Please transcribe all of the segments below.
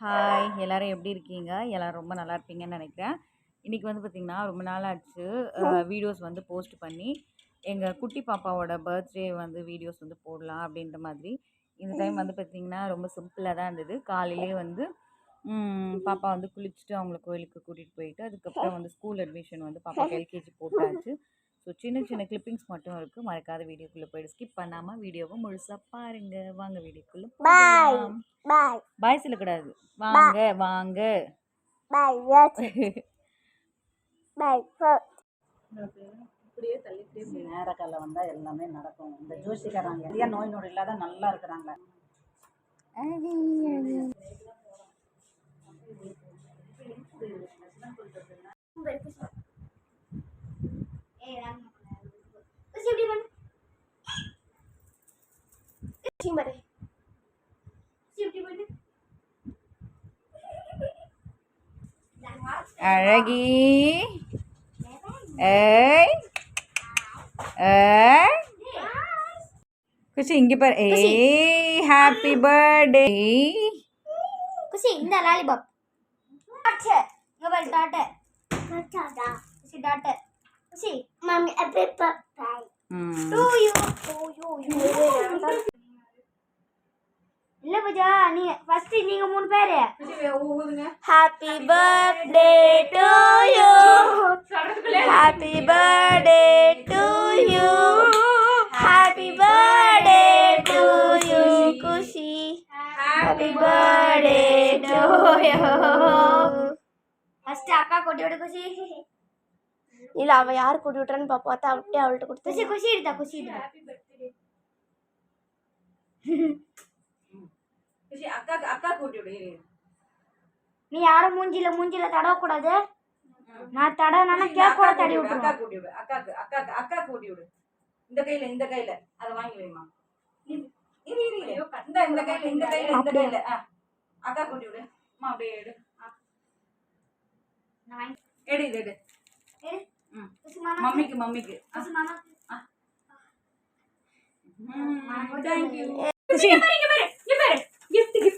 Hi எல்லாரும் எப்படி இருக்கீங்க? எல்லாரும் ரொம்ப நல்லா இருப்பீங்கன்னு நினைக்கிறேன். இன்றைக்கி வந்து பார்த்திங்கன்னா ரொம்ப நாள் ஆச்சு. வீடியோஸ் வந்து போஸ்ட் பண்ணி எங்கள் குட்டி பாப்பாவோட பர்த்டே வந்து வீடியோஸ் வந்து போடலாம் அப்படின்ற மாதிரி. இந்த டைம் வந்து பார்த்திங்கன்னா ரொம்ப சிம்பிளாக தான் இருந்தது. காலையிலே வந்து பாப்பா வந்து குளிச்சுட்டு அவங்கள கோயிலுக்கு கூட்டிகிட்டு போயிட்டு அதுக்கப்புறம் வந்து ஸ்கூல் அட்மிஷன் வந்து பாப்பாக்கு எல்கேஜி போட்டாச்சு. ஸோ சின்ன சின்ன கிளிப்பிங்ஸ் மட்டும் இருக்குது மறக்காத வீடியோக்குள்ளே போயிட்டு ஸ்கிப் பண்ணாமல் வீடியோவை முழுசாக பாருங்கள் வாங்க வீடியோக்குள்ளே போகலாம். பாய் பாய் சொல்லக்கூடாது. வாங்க வாங்க. பாய் பாய் இப்படியே தள்ளிட்டே நேரக்கால வந்தா எல்லாமே நடக்கும். இந்த ஜோசிக்காரங்க நிறைய நோய் நொடி இல்லாத நல்லா இருக்கிறாங்க. Sim, मरे। Aragi. कुछ इंगे पर ए। हैप्पी बर्थडे कुछ इंद लॉलीपॉप डॉट मोबाइल डॉट है। डॉट। है। कुछ mummy happy birthday to singing a moon bear. Happy birthday to you. Happy birthday to you. Happy birthday to you, Kushi. Happy birthday to you. ಅಷ್ಟೇ ಅಕ್ಕ ಕೊಟ್ಟಿಬಿಡು ಖುಷಿ ಇಲ್ಲ ಅವ ಯಾರು ಕೊಟ್ಟಿಬಿಟ್ರನ್ ಪಾಪ ಅತ್ತ ಅವಟ್ಟೆ ಅವಳ್ಟು ಕೊಡ್ತಾರೆ ಖುಷಿ ಖುಷಿ ಇರ್ತಾ ಖುಷಿ ಇರ್ತಾ எடுத்தா அக்கா அக்கா கூட்டி விடு நீ யாரும் மூஞ்சில மூஞ்சில தடவ கூடாது நான் தடவைனா கேக் கூட தடி அக்கா விட்டுருவேன். கூட்டி விடு அக்காக்கு அக்காக்கு அக்கா கூட்டி விடு. இந்த கையில இந்த கையில அதை வாங்கி வைமா இரு இரு இரு. இந்த இந்த கையில இந்த கையில இந்த கையில. ஆ. அக்கா கூட்டி விடு. அம்மா அப்படியே எடு ஆ. நான் வாங்கி- எடு இது எடு. மம்மிக்கு மம்மிக்கு. தேங்க்யூ குஷி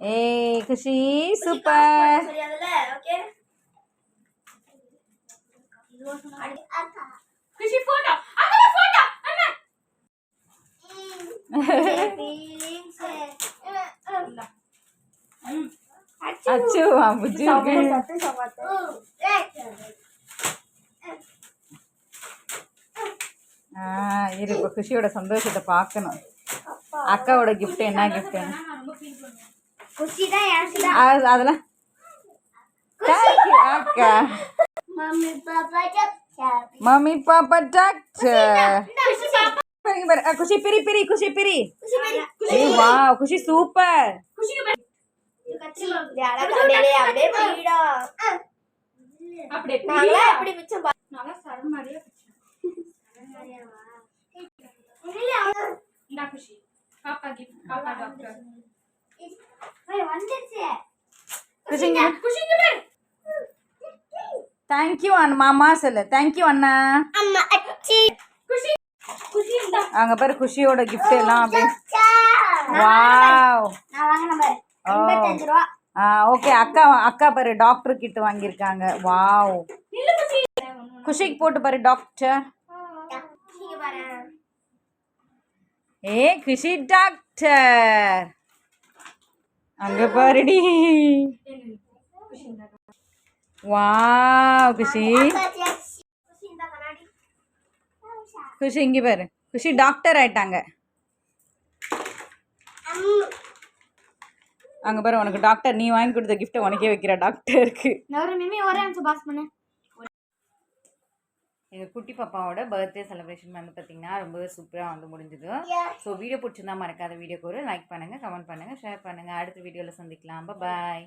ஏய் குஷி சூப்பர் குஷி போட்டோ அங்க போட்டோ அண்ணா. ஃபீலிங்ஸ் அச்சு புஜு ஆ இரு இப்போ குஷியோட சந்தோஷத்தை பார்க்கணும். அக்காவோட gift என்ன கிஃப்ட்னு அதெல்லாம் தேங்க்யூ அக்கா மம்மி பாப்பா சாப்பி மம்மி பாப்பா டாக்டர் குஷி பாப்பா பாருங்க பாரு அ, குஷி பிரி பிரி குஷி பிரி குஷி மேரி தேங்க்யூ மாமா சொல்லு. தேங்க்யூ அண்ணா. அங்க பாரு குஷியோட gift எல்லாம் அப்படியே. வாவ் ஓகே அக்கா அக்கா பாரு டாக்டர் கிட்ட வாங்கியிருக்காங்க. வாவ் குஷிக்கு போட்டு பாரு டாக்டர் ஏ குஷி டாக்டர் அங்க பாருடி. வாவ் குஷி. குஷி இங்க பாரு. குஷி டாக்டர் ஆயிட்டாங்க. அங்க பாரு உனக்கு டாக்டர் நீ வாங்கி கொடுத்த கிஃப்ட்டை உனக்கே வைக்கிற டாக்டருக்கு ஒரு மிமி ஒரே நிமிஷம் பாஸ் பண்ணு. எங்கள் குட்டி பாப்பாவோட பர்த்டே செலிப்ரேஷன் வந்து பார்த்திங்கன்னா ரொம்பவே சூப்பராக வந்து முடிஞ்சுது. ஸோ வீடியோ பிடிச்சிருந்தா மறக்காத வீடியோக்கு ஒரு லைக் பண்ணுங்கள் கமெண்ட் பண்ணுங்கள் ஷேர் பண்ணுங்கள் அடுத்த வீடியோவில் சந்திக்கலாம். பாய்